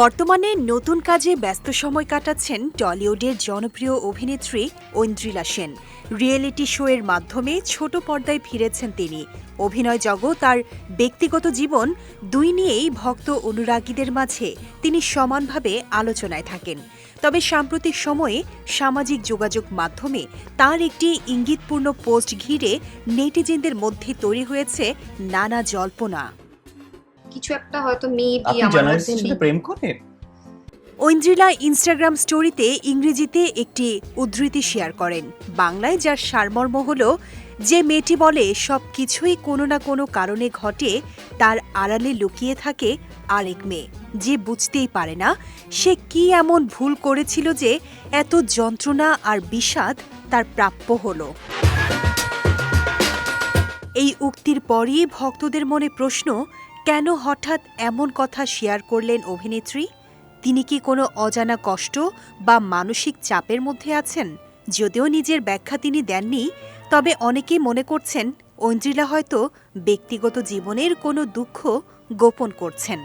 বর্তমানে নতুন কাজে ব্যস্ত সময় কাটাচ্ছেন টলিউডের জনপ্রিয় অভিনেত্রী ঐন্দ্রিলা সেন। রিয়েলিটি শোয়ের মাধ্যমে ছোট পর্দায় ফিরেছেন তিনি। অভিনয় জগৎ আর ব্যক্তিগত জীবন দুই নিয়েই ভক্ত অনুরাগীদের মাঝে তিনি সমানভাবে আলোচনায় থাকেন। তবে সাম্প্রতিক সময়ে সামাজিক যোগাযোগ মাধ্যমে তার একটি ইঙ্গিতপূর্ণ পোস্ট ঘিরে নেটিজেনদের মধ্যে তৈরি হয়েছে নানা জল্পনা। কিছু একটা হয়তো মেবি আমার মধ্যে। প্রেম করেন? ঐন্দ্রিলা ইনস্টাগ্রাম স্টোরিতে ইংরেজিতে একটি উদ্ধৃতি শেয়ার করেন। বাংলায় যার সারমর্ম হল যে মেয়েটি বলে সব কিছুই কোনো না কোনো কারণে ঘটে তার আড়ালে লুকিয়ে থাকে আরেক মেয়ে। যে বুঝতেই পারে না সে কি এমন ভুল করেছিল যে এত যন্ত্রণা আর বিষাদ তার প্রাপ্য হলো। এই উক্তির পরই ভক্তদের মনে প্রশ্ন কেন হঠাৎ এমন কথা শেয়ার করলেন অভিনেত্রী? তিনি কি কোনো অজানা কষ্ট বা মানসিক চাপের মধ্যে আছেন? যদিও নিজের ব্যাখ্যা তিনি দেননি, তবে অনেকেই মনে করছেন ঐন্দ্রিলা হয়তো ব্যক্তিগত জীবনের কোনো দুঃখ গোপন করছেন।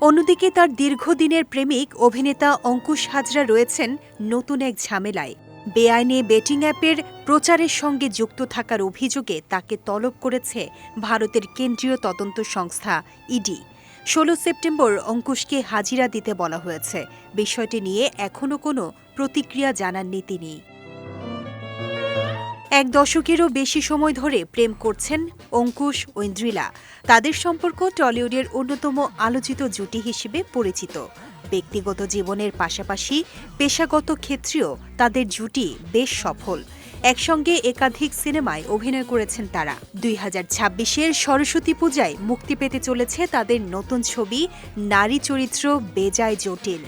অন্যদিকে তার দীর্ঘদিনের প্রেমিক অভিনেতা অঙ্কুশ হাজরা রয়েছেন নতুন এক ঝামেলায়। বেআইনে বেটিং অ্যাপের প্রচারের সঙ্গে যুক্ত থাকার অভিযোগে তাকে তলব করেছে ভারতের কেন্দ্রীয় তদন্ত সংস্থা, ইডি। ষোলো সেপ্টেম্বর অঙ্কুশকে হাজিরা দিতে বলা হয়েছে। বিষয়টি নিয়ে এখনও কোনো প্রতিক্রিয়া জানাননি তিনি। এক দশকেরও বেশি সময় ধরে প্রেম করছেন অঙ্কুশ ঐন্দ্রিলা তাদের সম্পর্ক টলিউডের অন্যতম আলোচিত জুটি হিসেবে পরিচিত। ব্যক্তিগত জীবনের পাশাপাশি পেশাগত ক্ষেত্রেও তাদের জুটি বেশ সফল। একসঙ্গে একাধিক সিনেমায় অভিনয় করেছেন তারা। দুই হাজার ছাব্বিশের সরস্বতী পূজায় মুক্তি পেতে চলেছে তাদের নতুন ছবি নারী চরিত্র বেজায় জটিল।